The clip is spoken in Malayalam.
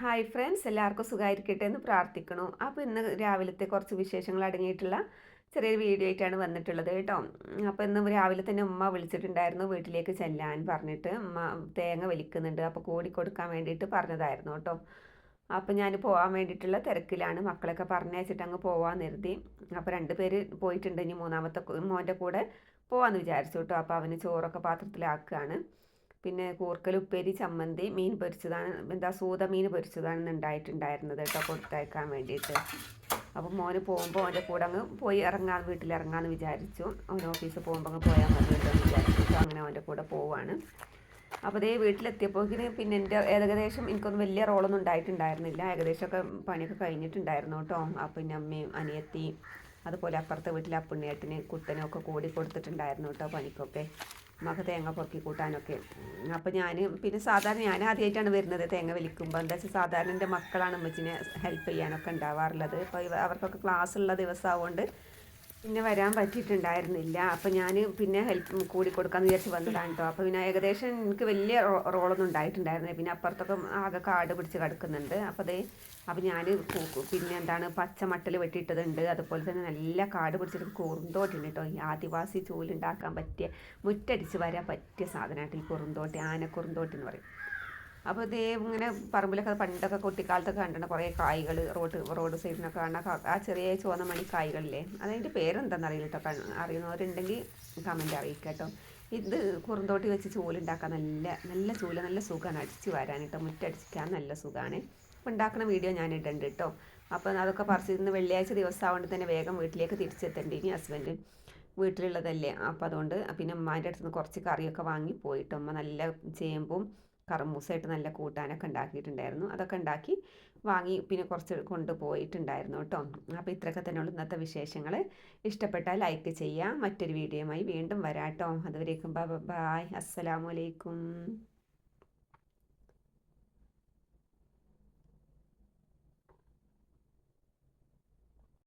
ഹായ് ഫ്രണ്ട്സ് എല്ലാവർക്കും സുഖമായിരിക്കട്ടെ എന്ന് പ്രാർത്ഥിക്കണു അപ്പോൾ ഇന്ന് രാവിലത്തെ കുറച്ച് വിശേഷങ്ങൾ അടങ്ങിയിട്ടുള്ള ചെറിയൊരു വീഡിയോ ആയിട്ടാണ് വന്നിട്ടുള്ളത് കേട്ടോ. അപ്പോൾ ഇന്ന് രാവിലെ തന്നെ ഉമ്മ വിളിച്ചിട്ടുണ്ടായിരുന്നു വീട്ടിലേക്ക് ചെല്ലാൻ പറഞ്ഞിട്ട്. ഉമ്മ തേങ്ങ വലിക്കുന്നുണ്ട്. അപ്പോൾ കൂടി കൊടുക്കാൻ വേണ്ടിയിട്ട് പറഞ്ഞതായിരുന്നു കേട്ടോ. അപ്പോൾ ഞാൻ പോകാൻ വേണ്ടിയിട്ടുള്ള തിരക്കിലാണ്. മക്കളൊക്കെ പറഞ്ഞയച്ചിട്ട് അങ്ങ് പോകാൻ നിർത്തി അപ്പോൾ രണ്ട് പേര് പോയിട്ടുണ്ട്. ഇനി മൂന്നാമത്തെ മോന്റെ കൂടെ പോകാമെന്ന് വിചാരിച്ചു കേട്ടോ. അപ്പോൾ അവന് ചോറൊക്കെ പാത്രത്തിലാക്കുകയാണ്. പിന്നെ കൂർക്കൽ ഉപ്പേരി ചമ്മന്തി മീൻ പൊരിച്ചതാണ്. എന്താ സൂത മീൻ പൊരിച്ചതാണ് ഉണ്ടായിട്ടുണ്ടായിരുന്നത് കേട്ടോ കൊടുത്തയക്കാൻ വേണ്ടിയിട്ട്. അപ്പോൾ മോന് പോകുമ്പോൾ അവന്റെ കൂടെ അങ്ങ് പോയി ഇറങ്ങാൻ വീട്ടിൽ ഇറങ്ങാമെന്ന് വിചാരിച്ചു. അവൻ ഓഫീസിൽ പോകുമ്പോൾ അങ്ങ് പോയാൽ മതി വിചാരിച്ചു. അങ്ങനെ അവന്റെ കൂടെ പോവാണ്. അപ്പോൾ അതേ വീട്ടിലെത്തിയപ്പോഴേക്കിന് പിന്നെ എന്റെ ഏകദേശം എനിക്കൊന്നും വലിയ റോളൊന്നും ഉണ്ടായിട്ടുണ്ടായിരുന്നില്ല. ഏകദേശമൊക്കെ പണിയൊക്കെ കഴിഞ്ഞിട്ടുണ്ടായിരുന്നു കേട്ടോ. അപ്പം പിന്നെ അമ്മയും അനിയത്തി അതുപോലെ അപ്പുറത്തെ വീട്ടിലെ അപ്പുണ്ണിയേട്ടന് കുട്ടനും ഒക്കെ കൂടി കൊടുത്തിട്ടുണ്ടായിരുന്നു കേട്ടോ പണിക്കൊക്കെ. നമുക്ക് തേങ്ങ പൊറുക്കി കൂട്ടാനൊക്കെ. അപ്പോൾ ഞാൻ പിന്നെ സാധാരണ ഞാൻ ആദ്യമായിട്ടാണ് വരുന്നത് തേങ്ങ വലിക്കുമ്പോൾ എന്താ വെച്ചാൽ സാധാരണ എന്റെ മക്കളാണ് അമ്മച്ചിനെ ഹെൽപ്പ് ചെയ്യാനൊക്കെ ഉണ്ടാവാറുള്ളത്. അപ്പോൾ അവർക്കൊക്കെ ക്ലാസ് ഉള്ള ദിവസമാവുകൊണ്ട് പിന്നെ വരാൻ പറ്റിയിട്ടുണ്ടായിരുന്നില്ല. അപ്പോൾ ഞാൻ പിന്നെ ഹെൽപ്പ് കൂടി കൊടുക്കാമെന്ന് വിചാരിച്ച് വന്നതാണ് കേട്ടോ അപ്പോൾ പിന്നെ ഏകദേശം എനിക്ക് വലിയ റോളൊന്നും ഉണ്ടായിട്ടുണ്ടായിരുന്നില്ല. പിന്നെ അപ്പുറത്തൊക്കെ ആകെ കാട് പിടിച്ച് കിടക്കുന്നുണ്ട്. അപ്പോൾ അതേ അപ്പോൾ ഞാൻ പിന്നെ എന്താണ് പച്ചമട്ടൽ വെട്ടിയിട്ടതുണ്ട്. അതുപോലെ തന്നെ നല്ല കാട് പിടിച്ചിട്ട് കുറുന്തോട്ടുണ്ട് കേട്ടോ ഈ ആദിവാസി ചൂലുണ്ടാക്കാൻ പറ്റിയ മുറ്റടിച്ച് വരാൻ പറ്റിയ സാധനമായിട്ട് ഈ കുറുന്തോട്ടി ആന കുറുന്തോട്ടി എന്ന് പറയും. അപ്പോൾ ഇതേ ഇങ്ങനെ പറമ്പിലൊക്കെ പണ്ടൊക്കെ കുട്ടിക്കാലത്തൊക്കെ കണ്ടിട്ടുണ്ട് കുറേ കായ്കൾ റോഡ് റോഡ് സൈഡിനൊക്കെ കാണുന്ന ആ ചെറിയ ചുവന്ന മണി കായ്കളില്ലേ? അതിന്റെ പേരെന്താണെന്ന് അറിയില്ല കേട്ടോ. അറിയുന്നവരുണ്ടെങ്കിൽ കമന്റ് അറിയിക്കുക കേട്ടോ. ഇത് കുറുന്തോട്ടി വെച്ച് ചൂലുണ്ടാക്കാൻ നല്ല നല്ല ചൂല നല്ല സുഖമാണ് അടിച്ച് വരാൻ കേട്ടോ. മുറ്റടിക്കാൻ നല്ല സുഖമാണ്. അപ്പോൾ ഉണ്ടാക്കുന്ന വീഡിയോ ഞാൻ ഇടുന്നുണ്ട് കേട്ടോ. അപ്പോൾ അതൊക്കെ പറിച്ച് ഇന്ന് വെള്ളിയാഴ്ച ദിവസം ആവുകൊണ്ട് തന്നെ വേഗം വീട്ടിലേക്ക് തിരിച്ചെത്തേണ്ടി ഇനി ഹസ്ബൻഡ് വീട്ടിലുള്ളതല്ലേ. അപ്പോൾ അതുകൊണ്ട് പിന്നെ ഉമ്മാന്റെ അടുത്ത് നിന്ന് കുറച്ച് കറിയൊക്കെ വാങ്ങി പോയിട്ട് ഉമ്മ നല്ല ചേമ്പും കറമൂസായിട്ട് നല്ല കൂട്ടാനൊക്കെ ഉണ്ടാക്കിയിട്ടുണ്ടായിരുന്നു. അതൊക്കെ ഉണ്ടാക്കി വാങ്ങി പിന്നെ കുറച്ച് കൊണ്ടുപോയിട്ടുണ്ടായിരുന്നു കേട്ടോ. അപ്പോൾ ഇത്രയൊക്കെ തന്നെയുള്ള ഇന്നത്തെ വിശേഷങ്ങൾ. ഇഷ്ടപ്പെട്ടാൽ ലൈക്ക് ചെയ്യുക. മറ്റൊരു വീഡിയോയുമായി വീണ്ടും വരാട്ടോ അതുവരേക്കും ബൈ അസ്സലാമലൈക്കും